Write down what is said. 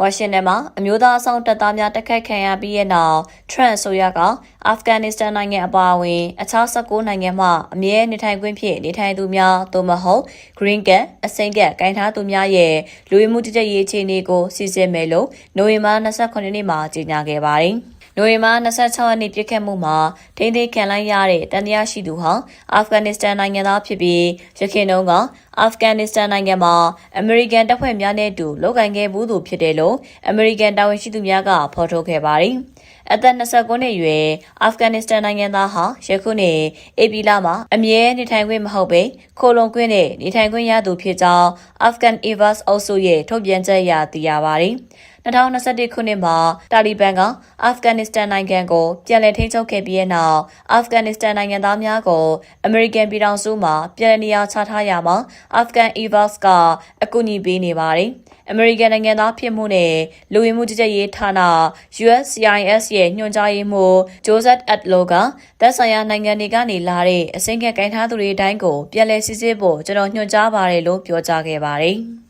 ဝါရှင်တန်မှာအမျိုးသားအဆောင်တပ်သားများတိုက်ခိုက်ခံရပြီးတဲ့နောက်ထရန့်ဆိုရကအာဖဂန်နစ္စတန်နိုင်ငံအပါအဝင်အခြား19နိုင်ငံမှအမြဲနေထိုင်ခွင့်ဖြင့်နေထိုင်သူများသို့မဟုတ် green card အစိမ်းကတ်ကင်ထားသူများရဲ့လူဝင်မှုတည်တည်ရေးအခြေအနေကိုစီစစ်မယ်လို့နိုဝင်ဘာ28ရက်နေ့မှာကြေညာခဲ့ပါတယ်။ နိုဝင်ဘာ26ရက်နေ့ပြစ်ခတ်မှုမှာထိန်းသိမ်းခံလိုက်ရတဲ့တန်တရားရှိသူဟာအာဖဂန်နစ္စတန်နိုင်ငံသားဖြစ်ပြီးရခိုင်တုန်းကအာဖဂန်နစ္စတန်နိုင်ငံမှာအမေရိကန်တပ်ဖွဲ့များနဲ့အတူလုပ်ကိုင်ခဲ့မှုသူဖြစ်တယ်လို့အမေရိကန်တာဝန်ရှိသူများကဖော်ထုတ်ခဲ့ပါတယ်။အသက်29နှစ်အရွယ်အာဖဂန်နစ္စတန်နိုင်ငံသားဟာယခုနှစ်အေပီလာမှာအမြဲနေထိုင်ခွင့်မဟုတ်ဘဲခိုလုံခွင့်နဲ့နေထိုင်ခွင့်ရသူဖြစ်ကြောင်းအာဖဂန်အေဗတ်အုပ်စုရဲ့ထုတ်ပြန်ချက်အရသိရပါတယ်။ 2021ခုနှစ်မှာတာလီဘန်ကအာဖဂန်နစ္စတန်နိုင်ငံကိုပြန်လည်ထိန်းချုပ်ခဲ့ပြီးတဲ့နောက်အာဖဂန်နစ္စတန်နိုင်ငံသားများကိုအမေရိကန်ပြည်ထောင်စုမှာပြန်လည်နေရာချထားရမှာအာဖဂန် EVAS ကအကူအညီပေးနေပါတယ်။အမေရိကန်နိုင်ငံသားဖြစ်မှုနဲ့လူဝင်မှုကြီးကြပ်ရေးဌာန USCIS ရဲ့ညွှန်ကြားရေးမှူး Joseph Atlo ကသက်ဆိုင်ရာနိုင်ငံတွေကနေလာတဲ့အစိမ်းကကိုင်ထားသူတွေအတိုင်းကိုပြန်လည်စစ်ဆေးဖို့ကျွန်တော်ညွှန်ကြားပါတယ်လို့ပြောကြားခဲ့ပါတယ်။